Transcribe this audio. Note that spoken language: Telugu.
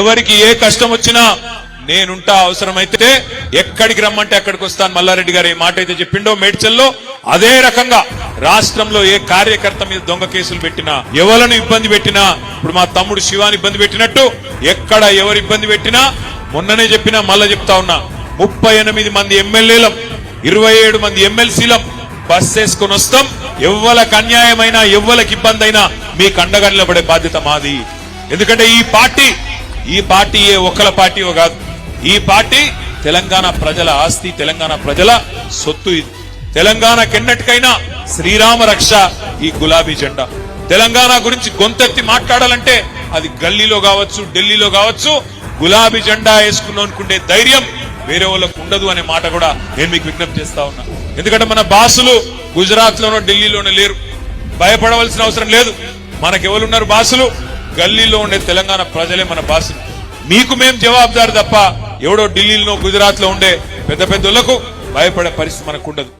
ఎవరికి ఏ కష్టం వచ్చినా నేనుంటా అవసరమైతే ఎక్కడికి రమ్మంటే అక్కడికి వస్తాను. మల్లారెడ్డి గారు ఏ మాట అయితే చెప్పిండో మేడ్చల్లో అదే రకంగా రాష్ట్రంలో ఏ కార్యకర్త మీద దొంగ కేసులు పెట్టినా ఎవలను ఇబ్బంది పెట్టినా ఇప్పుడు మా తమ్ముడు శివాని ఇబ్బంది పెట్టినట్టు ఎక్కడ ఎవరు ఇబ్బంది పెట్టినా మొన్ననే చెప్పినా మళ్ళా చెప్తా ఉన్నా ముప్పై ఎనిమిది మంది ఎమ్మెల్యేలం ఇరవై ఏడు మంది ఎమ్మెల్సీలం బస్ వేసుకొని వస్తాం. ఎవ్వలకు అన్యాయమైనా ఎవ్వలకు ఇబ్బంది అయినా మీకు అండగా నిలబడే బాధ్యత మాది. ఎందుకంటే ఈ పార్టీ ఈ పార్టీ ఏ ఒక్కల పార్టీయో కాదు. ఈ పార్టీ తెలంగాణ ప్రజల ఆస్తి తెలంగాణ ప్రజల సొత్తు ఇది. తెలంగాణకెన్నటికైనా శ్రీరామ రక్ష ఈ గులాబీ జెండా. తెలంగాణ గురించి గొంతెత్తి మాట్లాడాలంటే అది గల్లీలో కావచ్చు ఢిల్లీలో కావచ్చు గులాబీ జెండా వేసుకున్నాం అనుకుంటే ధైర్యం వేరే వాళ్ళకు ఉండదు అనే మాట కూడా నేను మీకు విజ్ఞప్తి చేస్తా ఉన్నా. ఎందుకంటే మన బాసులు గుజరాత్ లోనో ఢిల్లీలోనో లేరు. భయపడవలసిన అవసరం లేదు. మనకెవరున్నారు బాసులు? గల్లీలో ఉండే తెలంగాణ ప్రజలే మన బాసులు. మీకు మేం జవాబుదారు తప్ప ఎవడో ఢిల్లీలో గుజరాత్లో ఉండే పెద్ద పెద్దలకు భయపడే పరిస్థితి మనకు ఉండదు.